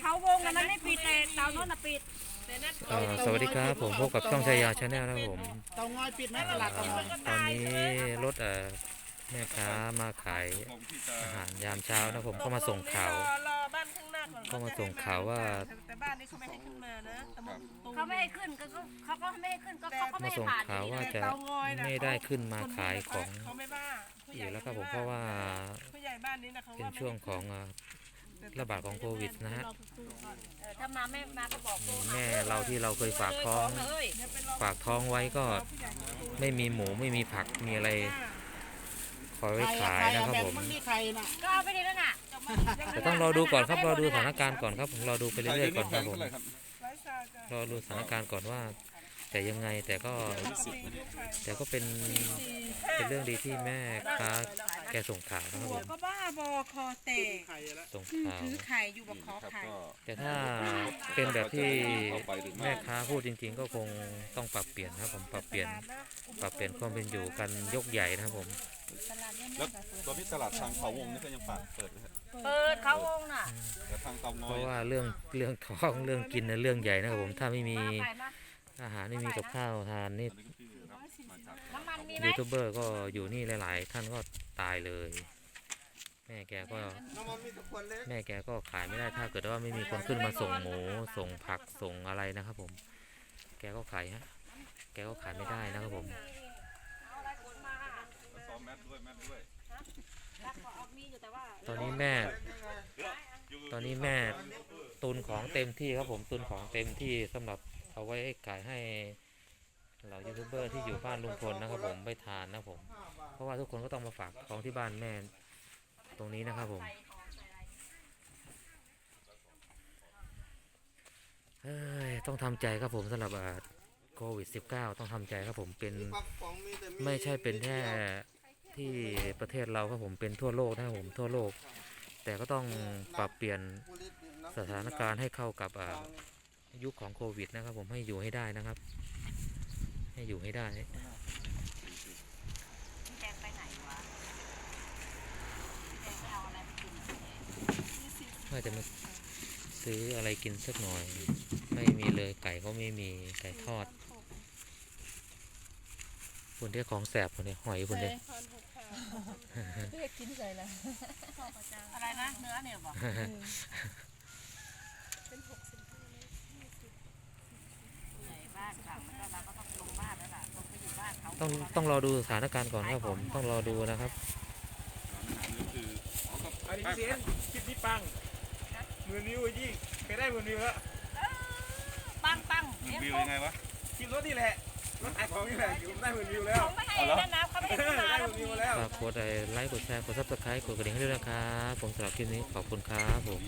เขาวงน่ะมันไม่ปิดแต่เตาโน้นน่ะปิดเอ่อสวัสดีครับผมพบกับช่องชายาชาแนลนะครับผมเตางอยปิดไหมตลาดเตางอยตอนนี้รถเอ่อแม่ค้ามาขายอาหารยามเช้านะผมก็มาส่งข่าว รอรอบ้านข้างหน้าก่อนก็มาส่งข่าวว่า แต่บ้านนี้เขาไม่ให้ขึ้นมานะตะมุตูเขาไม่ให้ขึ้นก็ก็เขาก็ไม่ให้ขึ้นก็เขาก็มาไม่ให้ส่งผ่านข่าวว่าอยู่ดีจะเตางอยนะไม่ได้ขึ้นมาขายของเขาไม่ว่าผู้อใหญ่ยู่แล้วครับผมเพราะว่าผู้ใหญ่บ้านนี้นะเขาเป็นว่าไม่ช่วงของเอ่อ ระบาดของโควิดนะฮะเออถ้ามาไม่มาก็บอกโทรหาแม่เราที่เราเคยฝากท้องเลยฝากท้องไว้ก็ไม่มีหมูไม่มีผักมีอะไรคอยไว้ขายนะครับผมมันมีใครน่ะก็เอาไปดีแล้วน่ะแต่ต้องรอดูก่อนครับรอดูสถานการณ์ก่อนครับผมรอดูไปเรื่อยๆก่อนครับผมไร้สาระรอดูสถานการณ์ก่อนว่า แต่ยังไงแต่ก็ปกติลูกใครแต่ก็เป็นเป็นเรื่องดีที่แม่ค้าแกส่งข่าวนะครับผมก็บ้าบอคอเตะใครแล้วส่งข่าวถือไข่อยู่บอกคอไข่แต่ถ้าเป็นแบบที่แม่ค้าพูดจริง ๆ ก็คงต้องปรับเปลี่ยนนะครับผมปรับเปลี่ยนปรับเปลี่ยนความเป็นอยู่กันยกใหญ่นะครับผมแล้วตอนนี้ตลาดทางเขาวงนี่ก็ยังฝากเปิดไหมครับเปิดเขาวงน่ะแต่ทางเตางเพอยราะว่าเรื่องเรื่องท้องเรื่องกินเนี่ยเรื่องใหญ่นะครับผมถ้าไม่มีมาไปมาอาหารไม่มีกับข้าวทานนี่อันนี้ก็ที่รับมาจาก น้ำมันมีไหมยูทูบเบอร์ก็อยู่นี่หลาย ๆ ท่านก็ตายเลย แม่แกก็ น้องมันมีทุกคนเลยแม่แกก็ขายไม่ได้ถ้าเกิดว่าไม่มีคนขึ้นมาส่งหมูส่งผักส่งอะไรนะครับ ผม แกก็ขายฮะ แกก็ขายไม่ได้นะครับผม เอาอะไรขนมาซ้อมแมทด้วยแมทด้วยรับก็เอามีอยู่แต่ว่าตอนนี้แม่ ตอนนี้แม่ตุนของเต็มที่ครับผมตุนของเต็มที่สำหรับเอาไว้ขายให้เหล่ายู ทูบเบอร์ที่อยู่บ้านลุงพลนะครับ ผมไปทานนะผม เพราะว่าทุกคนก็ต้องมาฝากของที่บ้านแม่ตรงนี้นะครับผมเอ้ยต้องทำใจครับผมสำหรับโควิด -19 ต้องทำใจครับผมเป็นไม่ใช่เป็นแค่ที่ประเทศเราครับผมเป็นทั่วโลกนะครับผมทั่วโลก แต่ก็ต้องปรับเปลี่ยนสถานการณ์ให้เข้ากับยุคของโควิดนะครับผมให้อยู่ให้ได้นะครับ อยู่ให้ได้แกงไปไหนวะแกงไปเอาอะไรมากินอะว่าจะมาซื้ออะไรกินสักหน่อย ไม่มีเลยไก่ก็ไม่มีไก่ทอดคนที่ของแสบคนนี้หอยคนนี้อะไรนะเนื้อเนี่ยบอกไหนบ้านฝั่งมันก็เราก็ต้องลงบ้านแล้วล่ะลงไปอยู่บ้านเขา ต้องต้องรอดูสถานการณ์ก่อนครับผมต้องรอดูนะครับคืออันนี้เสียนคลิปนี้ปังหมื่นวิวยิ่งไปได้หมื่นวิวแล้วปังปังมันเลี้ยงวิวปุ๊ยังไงวะคลิปรถนี่แหละรถขายของนี่แหละอยู่ได้หมื่นวิวแล้วเขาไม่ให้นั่นนะเขาไม่ให้ขึ้นมาได้หแล้วมื่นวิวแล้วฝากกดไลค์กดแชร์กดซับสไครต์กดกระดิ่งให้ด้วยนะครับผมสำหรับคลิปนี้ขอบคุณครับผม